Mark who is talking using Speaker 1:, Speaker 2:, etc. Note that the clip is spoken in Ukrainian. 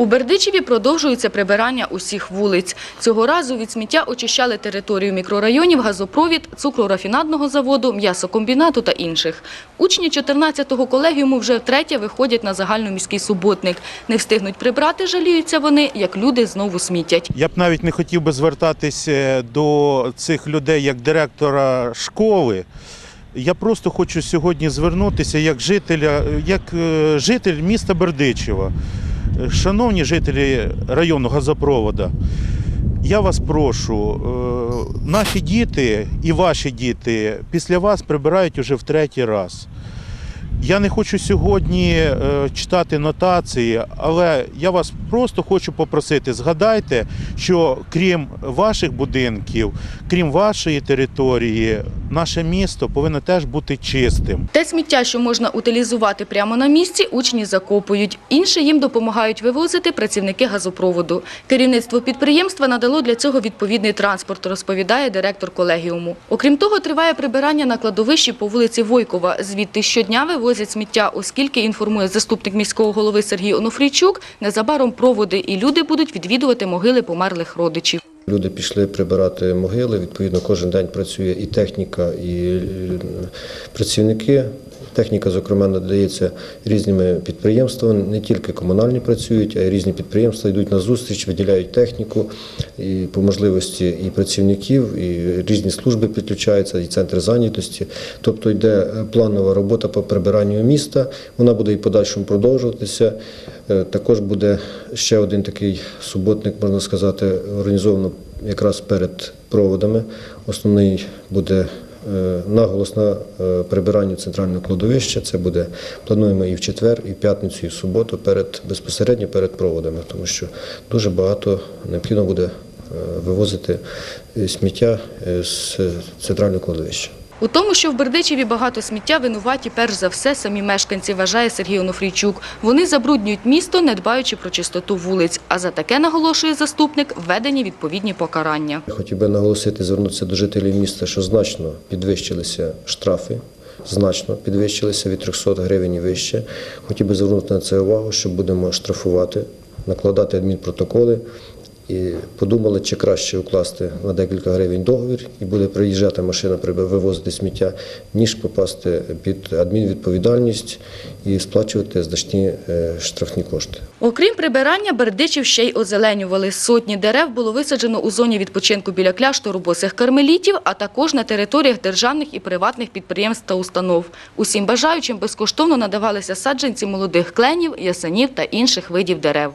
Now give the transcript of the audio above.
Speaker 1: У Бердичеві продовжується прибирання усіх вулиць. Цього разу від сміття очищали територію мікрорайонів, газопровід, цукрорафінадного заводу, м'ясокомбінату та інших. Учні 14-го колегіуму вже втретє виходять на загальноміський суботник. Не встигнуть прибрати, жаліються вони, як люди знову смітять.
Speaker 2: Я б навіть не хотів би звертатися до цих людей як директора школи. Я просто хочу сьогодні звернутися як жителя, як е, житель міста Бердичева. Шановні жителі району газопроводу, я вас прошу, е, наші діти і ваші діти після вас прибирають уже в третій раз. Я не хочу сьогодні е, читати нотації, але я вас просто хочу попросити, згадайте, що крім ваших будинків, крім вашої території, наше місто повинно теж бути чистим.
Speaker 1: Те сміття, що можна утилізувати прямо на місці, учні закопують. Інше їм допомагають вивозити працівники газопроводу. Керівництво підприємства надало для цього відповідний транспорт, розповідає директор колегіуму. Окрім того, триває прибирання на кладовищі по вулиці Войкова. Звідти щодня вивозять сміття, оскільки, інформує заступник міського голови Сергій Онуфрійчук, незабаром проводи і люди будуть відвідувати могили померлих родичів.
Speaker 3: Люди пішли прибирати могили. Відповідно, кожен день працює і техніка, і е, працівники. Техніка, зокрема, надається різними підприємствами. Не тільки комунальні працюють, а й різні підприємства йдуть на зустріч, виділяють техніку і по можливості і працівників, і різні служби підключаються, і центри зайнятості. Тобто йде планова робота по прибиранню міста. Вона буде і подальшому продовжуватися. Е, Також буде ще один такий суботник, можна сказати, організовано якраз перед проводами. Основний буде наголос на е, прибиранню центрального кладовища. Це буде плануємо і в четвер, і в п'ятницю, і в суботу перед безпосередньо перед проводами, тому що дуже багато необхідно буде е, вивозити е, сміття е, з центрального кладовища.
Speaker 1: У тому, що в Бердичеві багато сміття, винуваті перш за все самі мешканці, вважає Сергій Онуфрійчук. Вони забруднюють місто, не дбаючи про чистоту вулиць. А за таке, наголошує заступник, введені відповідні покарання.
Speaker 3: Я хотів би наголосити, звернутися до жителів міста, що значно підвищилися штрафи, значно підвищилися від 300 гривень і вище. Хотів би звернути на це увагу, що будемо штрафувати, накладати адмінпротоколи. І подумали, чи краще укласти на декілька гривень договір і буде приїжджати машина, вивозити сміття, ніж попасти під адмінвідповідальність і сплачувати значні е, штрафні кошти.
Speaker 1: Окрім прибирання, Бердичів ще й озеленювали. Сотні дерев було висаджено у зоні відпочинку біля кляштору босих кармелітів, а також на територіях державних і приватних підприємств та установ. Усім бажаючим безкоштовно надавалися саджанці молодих кленів, ясенів та інших видів дерев.